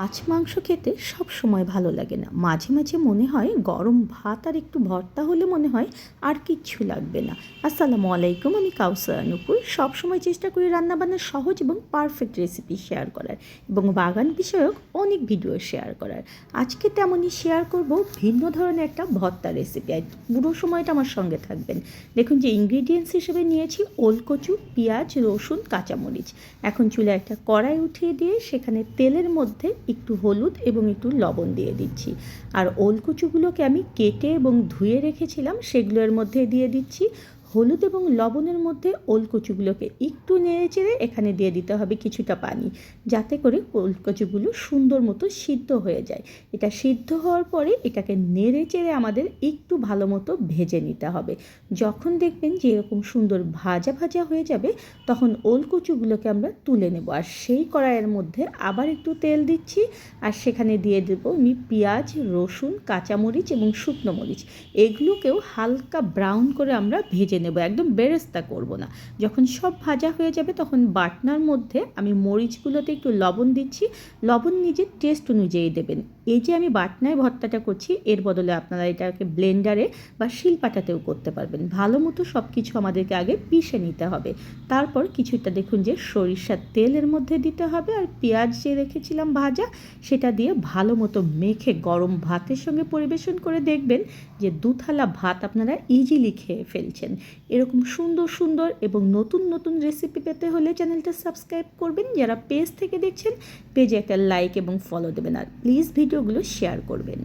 মাছ মাংস খেতে সব সময় ভালো লাগে না। মাঝে মাঝে মনে হয় গরম ভাত আর একটু ভর্তা হলে মনে হয় আর কিচ্ছু লাগবে না। আসসালামু আলাইকুম, আমি কাউসার নুপুর সবসময় চেষ্টা করি রান্নাবান্নার সহজ এবং পারফেক্ট রেসিপি শেয়ার করার এবং বাগান বিষয়ক অনেক ভিডিও শেয়ার করার। আজকে তেমনই শেয়ার করব ভিন্ন ধরনের একটা ভর্তা রেসিপি আর পুরো সময়টা আমার সঙ্গে থাকবেন। দেখুন যে ইনগ্রিডিয়েন্টস হিসেবে নিয়েছি ওলকচু, পেঁয়াজ, রসুন, কাঁচামরিচ। এখন চুলে একটা কড়াই উঠিয়ে দিয়ে সেখানে তেলের মধ্যে একটু হলুদ এবং একটু লবণ দিয়ে দিচ্ছি। আর ওলকুচুগুলোকে আমি কেটে এবং ধুয়ে রেখেছিলাম, সেগুলোর মধ্যে দিয়ে দিচ্ছি। হলুদ এবং লবণের মধ্যে ওলকচুগুলোকে একটু নেড়ে চেড়ে এখানে দিয়ে দিতে হবে কিছুটা পানি, যাতে করে ওলকচুগুলো সুন্দর মতো সিদ্ধ হয়ে যায়। এটা সিদ্ধ হওয়ার পরে এটাকে নেড়ে চেড়ে আমাদের একটু ভালো মতো ভেজে নিতে হবে। যখন দেখবেন যে এরকম সুন্দর ভাজা ভাজা হয়ে যাবে, তখন ওলকচুগুলোকে আমরা তুলে নেব। আর সেই কড়াইয়ের মধ্যে আবার একটু তেল দিচ্ছি, আর সেখানে দিয়ে দেবো আমি পেঁয়াজ, রসুন, কাঁচামরিচ এবং শুকনো মরিচ। এগুলোকেও হালকা ব্রাউন করে আমরা ভেজে নেব, একদম বেরেস্তা করব না। যখন সব ভাজা হয়ে যাবে তখন বাটনার মধ্যে আমি মরিচগুলোতে একটু লবণ দিচ্ছি। লবণ নিজের টেস্ট অনুযায়ী দেবেন। এই যে আমি বাটনায় ভর্তাটা করছি, এর বদলে আপনারা এটাকে ব্লেন্ডারে বা শিলপাটাতেও করতে পারবেন। ভালো মতো সব কিছু আমাদেরকে আগে পিষে নিতে হবে। তারপর কিছুটা দেখুন যে সরিষার তেলের মধ্যে দিতে হবে আর পেঁয়াজ যে রেখেছিলাম ভাজা, সেটা দিয়ে ভালো মতো মেখে গরম ভাতের সঙ্গে পরিবেশন করে দেখবেন যে দুথালা ভাত আপনারা ইজিলি খেয়ে ফেলছেন। এরকম সুন্দর সুন্দর এবং নতুন নতুন রেসিপি পেতে হলে চ্যানেলটা সাবস্ক্রাইব করবেন। যারা পেজ থেকে দেখছেন পেজে একটা লাইক এবং ফলো দেবেন। আর প্লিজ ভিডিওগুলো শেয়ার করবেন।